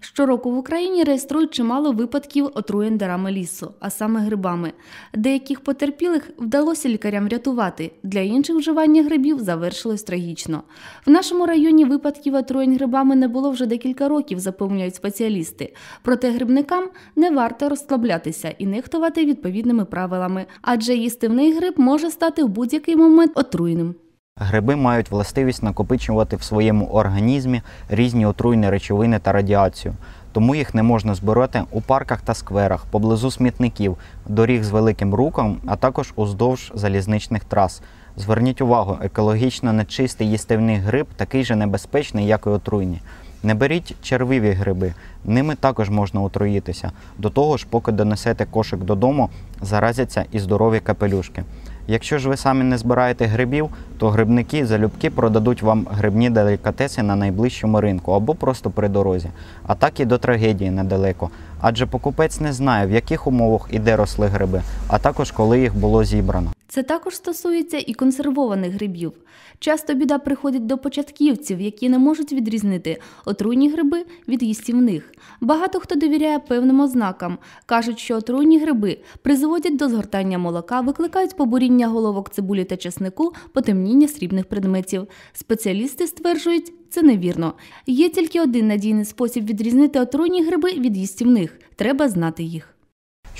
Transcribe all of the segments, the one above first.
Щороку в Україні реєструють чимало випадків отруєнь дарами лісу, а саме грибами. Деяких потерпілих вдалося лікарям врятувати. Для інших вживання грибів завершилось трагічно. В нашому районі випадків отруєнь грибами не було вже декілька років, запевняють спеціалісти. Проте грибникам не варто розслаблятися і нехтувати відповідними правилами, адже їстивний гриб може стати в будь-який момент отруйним. Гриби мають властивість накопичувати в своєму організмі різні отруйні речовини та радіацію, тому їх не можна збирати у парках та скверах, поблизу смітників, доріг з великим руком, а також уздовж залізничних трас. Зверніть увагу, екологічно нечистий їстивний гриб такий же небезпечний, як і отруйні. Не беріть червиві гриби, ними також можна отруїтися. До того ж, поки донесете кошик додому, заразяться і здорові капелюшки. Якщо ж ви самі не збираєте грибів, то грибники залюбки продадуть вам грибні делікатеси на найближчому ринку або просто при дорозі. А так і до трагедії недалеко. Адже покупець не знає, в яких умовах і де росли гриби, а також коли їх було зібрано. Це також стосується і консервованих грибів. Часто біда приходить до початківців, які не можуть відрізнити отруйні гриби від їстівних. Багато хто довіряє певним ознакам. Кажуть, що отруйні гриби призводять до згортання молока, викликають побуріння головок цибулі та чеснику, потемніння срібних предметів. Спеціалісти стверджують, це невірно. Є тільки один надійний спосіб відрізнити отруйні гриби від їстівних. Треба знати їх.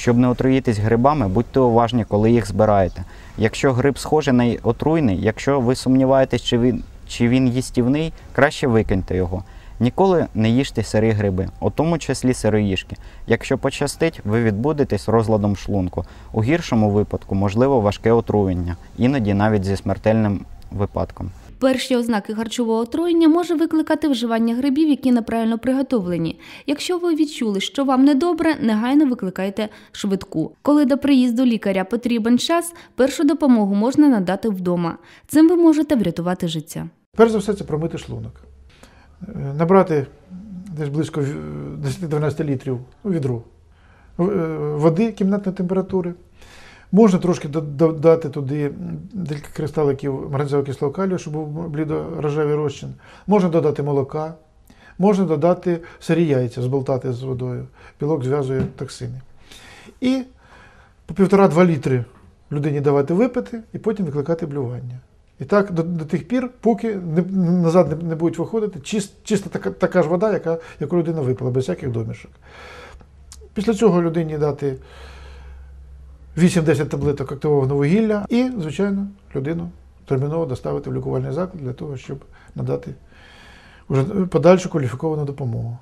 Щоб не отруїтись грибами, будьте уважні, коли їх збираєте. Якщо гриб схожий на отруйний, якщо ви сумніваєтесь, чи він, чи він їстівний, краще викиньте його. Ніколи не їжте сирі гриби, у тому числі сироїжки. Якщо пощастить, ви відбудетесь розладом шлунку. У гіршому випадку можливо важке отруєння, іноді навіть зі смертельним випадком. Перші ознаки харчового отруєння може викликати вживання грибів, які неправильно приготовлені. Якщо ви відчули, що вам недобре, негайно викликайте швидку. Коли до приїзду лікаря потрібен час, першу допомогу можна надати вдома. Цим ви можете врятувати життя. Перш за все, це промити шлунок. Е, Набрати десь близько 10-12 літрів у відро е, води кімнатної температури. Можна трошки додати туди декілька кристаликів марганцевого кислого калію, щоб був блідо-рожевий розчин. Можна додати молока, можна додати сирі яйця, зболтати з водою. Білок зв'язує токсини. І по півтора-два літри людині давати випити і потім викликати блювання. І так до, до тих пір, поки не, назад не, не будуть виходити чист, чисто така, така ж вода, яка, яку людина випила, без всяких домішок. Після цього людині дати 8-10 таблеток активованого вугілля і, звичайно, людину терміново доставити в лікувальний заклад для того, щоб надати вже подальшу кваліфіковану допомогу.